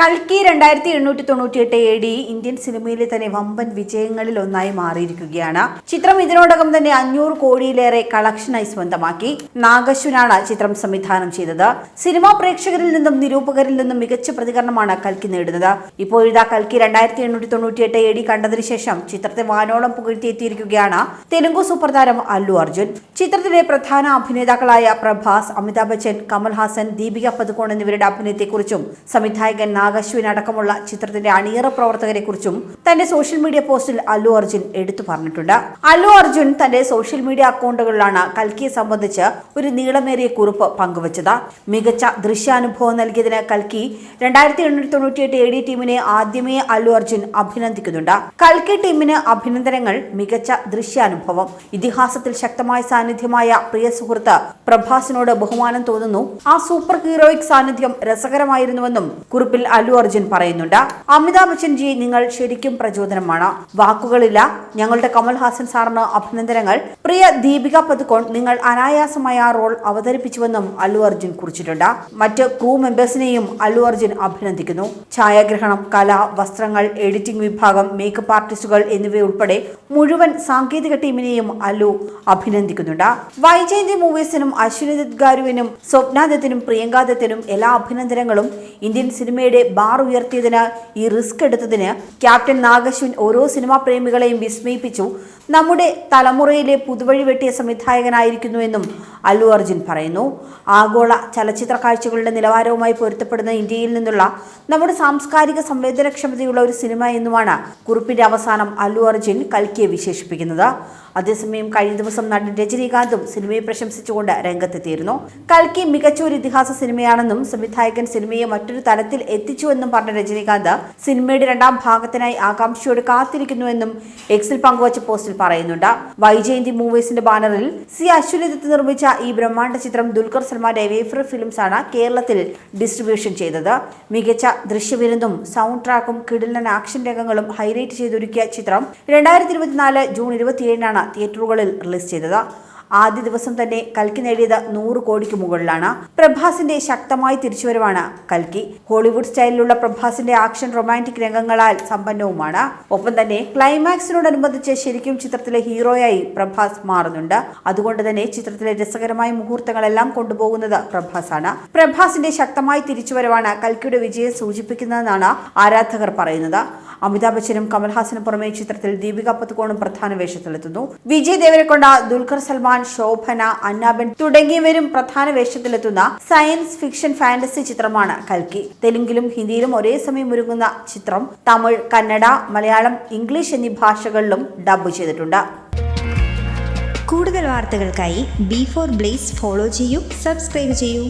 കൽക്കി രണ്ടായിരത്തി എണ്ണൂറ്റി തൊണ്ണൂറ്റി എട്ട് എ ഡി ഇന്ത്യൻ സിനിമയിലെ തന്നെ വമ്പൻ വിജയങ്ങളിൽ ഒന്നായി മാറിയിരിക്കുകയാണ്. ചിത്രം ഇതിനോടകം തന്നെ അഞ്ഞൂറ് കോടിയിലേറെ കളക്ഷനായി സ്വന്തമാക്കി. നാഗശ്വനാണ് ചിത്രം സംവിധാനം ചെയ്തത്. സിനിമാ പ്രേക്ഷകരിൽ നിന്നും നിരൂപകരിൽ നിന്നും മികച്ച പ്രതികരണമാണ് കൽക്കി നേടുന്നത്. ഇപ്പോൾ ഇതാ കൽക്കി രണ്ടായിരത്തി എണ്ണൂറ്റി തൊണ്ണൂറ്റി എട്ട് എ ഡി കണ്ടതിന് ശേഷം ചിത്രത്തെ വാനോളം പുകഴ്ത്തിയെത്തിയിരിക്കുകയാണ് തെലുങ്കു സൂപ്പർ താരം അല്ലു അർജുൻ. ചിത്രത്തിലെ പ്രധാന അഭിനേതാക്കളായ പ്രഭാസ് അമിതാഭ് ബച്ചൻ കമൽഹാസൻ ദീപിക പതുക്കോൺ എന്നിവരുടെ അഭിനയത്തെക്കുറിച്ചും സംവിധായകൻ നാഗശ്വിൻ അടക്കമുള്ള ചിത്രത്തിന്റെ അണിയറ പ്രവർത്തകരെ കുറിച്ചും തന്റെ സോഷ്യൽ മീഡിയ പോസ്റ്റിൽ അല്ലു അർജുൻ എടുത്തു പറഞ്ഞിട്ടുണ്ട്. അല്ലു അർജുൻ തന്റെ സോഷ്യൽ മീഡിയ അക്കൗണ്ടുകളിലാണ് കൽക്കിയെ സംബന്ധിച്ച് ഒരു നീളമേറിയ കുറിപ്പ് പങ്കുവച്ചത്. മികച്ച ദൃശ്യാനുഭവം നൽകിയതിന് കൽക്കി രണ്ടായിരത്തി എണ്ണൂറ്റി തൊണ്ണൂറ്റിയെട്ട് എ ഡി ടീമിനെ ആദ്യമേ അല്ലു അർജുൻ അഭിനന്ദിക്കുന്നുണ്ട്. കൽക്കി ടീമിന് അഭിനന്ദനങ്ങൾ മികച്ച ദൃശ്യാനുഭവം ഇതിഹാസത്തിൽ ശക്തമായ സാന്നിധ്യമായ പ്രിയ സുഹൃത്ത് പ്രഭാസിനോട് ബഹുമാനം തോന്നുന്നു. ആ സൂപ്പർ ഹീറോയിക് സാന്നിധ്യം രസകരമായിരുന്നുവെന്നും കുറിപ്പിൽ അല്ലു അർജുൻ പറയുന്നുണ്ട് അമിതാഭ് ബച്ചൻ ജി നിങ്ങൾ ശരിക്കും പ്രചോദനമാണ്. വാക്കുകളില്ല. ഞങ്ങളുടെ കമൽഹാസൻ സാറിന് അഭിനന്ദനങ്ങൾ. പ്രിയ ദീപിക പതുക്കോൺ നിങ്ങൾ അനായാസമായ ആ റോൾ അവതരിപ്പിച്ചുവെന്നും അല്ലു അർജുൻ കുറിച്ചിട്ടുണ്ട്. മറ്റ് ക്രൂ മെമ്പേഴ്സിനെയും അല്ലു അർജുൻ അഭിനന്ദിക്കുന്നു. ഛായാഗ്രഹണം കല വസ്ത്രങ്ങൾ എഡിറ്റിംഗ് വിഭാഗം മേക്കപ്പ് ആർട്ടിസ്റ്റുകൾ എന്നിവയുൾപ്പെടെ മുഴുവൻ സാങ്കേതിക ടീമിനെയും അല്ലു അഭിനന്ദിക്കുന്നുണ്ട്. വൈജയന്തി മൂവീസിനും അശ്വിനി ദത്ഗാരുവിനും സ്വപ്ന ദത്തിനും പ്രിയങ്ക ദത്തിനും എല്ലാ അഭിനന്ദനങ്ങളും. ഇന്ത്യൻ സിനിമയുടെ ബാർ ഉയർത്തിയതിന് ഈ റിസ്ക് എടുത്തതിന് ക്യാപ്റ്റൻ നാഗശ്വിൻ ഓരോ സിനിമാ പ്രേമികളെയും വിസ്മയിപ്പിച്ചു. നമ്മുടെ തലമുറയിലെ പുതുവഴി വെട്ടിയ സംവിധായകനായിരിക്കുന്നുവെന്നും അല്ലു അർജുൻ പറയുന്നു. ആഗോള ചലച്ചിത്ര കാഴ്ചകളുടെ നിലവാരവുമായി പൊരുത്തപ്പെടുന്ന ഇന്ത്യയിൽ നിന്നുള്ള നമ്മുടെ സാംസ്കാരിക സംവേദനക്ഷമതയുള്ള ഒരു സിനിമ എന്നുമാണ് കുറിപ്പിന്റെ അവസാനം അല്ലു അർജുൻ കൽക്കിയെ വിശേഷിപ്പിക്കുന്നത്. അതേസമയം കഴിഞ്ഞ ദിവസം നടൻ രജനീകാന്തും സിനിമയെ പ്രശംസിച്ചുകൊണ്ട് രംഗത്തെത്തിയിരുന്നു. കൽക്കി മികച്ച ഒരു ഇതിഹാസ സിനിമയാണെന്നും സംവിധായകൻ സിനിമയെ മറ്റൊരു തലത്തിൽ എത്തിച്ചുവെന്നും പറഞ്ഞ രജനീകാന്ത് സിനിമയുടെ രണ്ടാം ഭാഗത്തിനായി ആകാംക്ഷയോട് കാത്തിരിക്കുന്നുവെന്നും എക്സിൽ പങ്കുവച്ച പോസ്റ്റിൽ പറയുന്നുണ്ട്. വൈജയന്തി മൂവീസിന്റെ ബാനറിൽ സി അശ്വനി ദത്ത് ഈ ബ്രഹ്മാണ്ഡ ചിത്രം ദുൽഖർ സൽമാന്റെ വേഫർ ഫിലിംസ് ആണ് കേരളത്തിൽ ഡിസ്ട്രിബ്യൂഷൻ ചെയ്തത്. മികച്ച ദൃശ്യവിരുന്നും സൗണ്ട് ട്രാക്കും കിടിലൻ ആക്ഷൻ രംഗങ്ങളും ഹൈലൈറ്റ് ചെയ്തൊരുക്കിയ ചിത്രം രണ്ടായിരത്തി ഇരുപത്തിനാല് ജൂൺ ഇരുപത്തിയേഴിനാണ് തിയേറ്ററുകളിൽ റിലീസ് ചെയ്തത്. ആദ്യ ദിവസം തന്നെ കൽക്കി നേടിയത് നൂറ് കോടിക്ക് മുകളിലാണ്. പ്രഭാസിന്റെ ശക്തമായ തിരിച്ചുവരവാണ് കൽക്കി. ഹോളിവുഡ് സ്റ്റൈലിലുള്ള പ്രഭാസിന്റെ ആക്ഷൻ റൊമാന്റിക് രംഗങ്ങളാൽ സമ്പന്നവുമാണ്. ഒപ്പം തന്നെ ക്ലൈമാക്സിനോടനുബന്ധിച്ച് ശരിക്കും ചിത്രത്തിലെ ഹീറോയായി പ്രഭാസ് മാറുന്നുണ്ട്. അതുകൊണ്ട് തന്നെ ചിത്രത്തിലെ രസകരമായ മുഹൂർത്തങ്ങളെല്ലാം കൊണ്ടുപോകുന്നത് പ്രഭാസാണ്. പ്രഭാസിന്റെ ശക്തമായ തിരിച്ചുവരവാണ് കൽക്കിയുടെ വിജയം സൂചിപ്പിക്കുന്നതെന്നാണ് ആരാധകർ പറയുന്നത്. അമിതാഭ് ബച്ചനും കമൽഹാസനും പുറമെ ചിത്രത്തിൽ ദീപിക പത്തുകോണും പ്രധാന വേഷത്തിലെത്തുന്നു. വിജയ് ദേവരക്കൊണ്ട ദുൽഖർ സൽമാൻ ശോഭന അന്നാബൻ തുടങ്ങിയവരും പ്രധാന വേഷത്തിലെത്തുന്ന സയൻസ് ഫിക്ഷൻ ഫാന്റസി ചിത്രമാണ് കൽക്കി. തെലുങ്കിലും ഹിന്ദിയിലും ഒരേ സമയം ഒരുങ്ങുന്ന ചിത്രം തമിഴ് കന്നഡ മലയാളം ഇംഗ്ലീഷ് എന്നീ ഭാഷകളിലും ഡബ് ചെയ്തിട്ടുണ്ട്. കൂടുതൽ വാർത്തകൾക്കായി ബി ഫോർ ബ്ലേസ് ഫോളോ ചെയ്യൂ സബ്സ്ക്രൈബ് ചെയ്യൂ.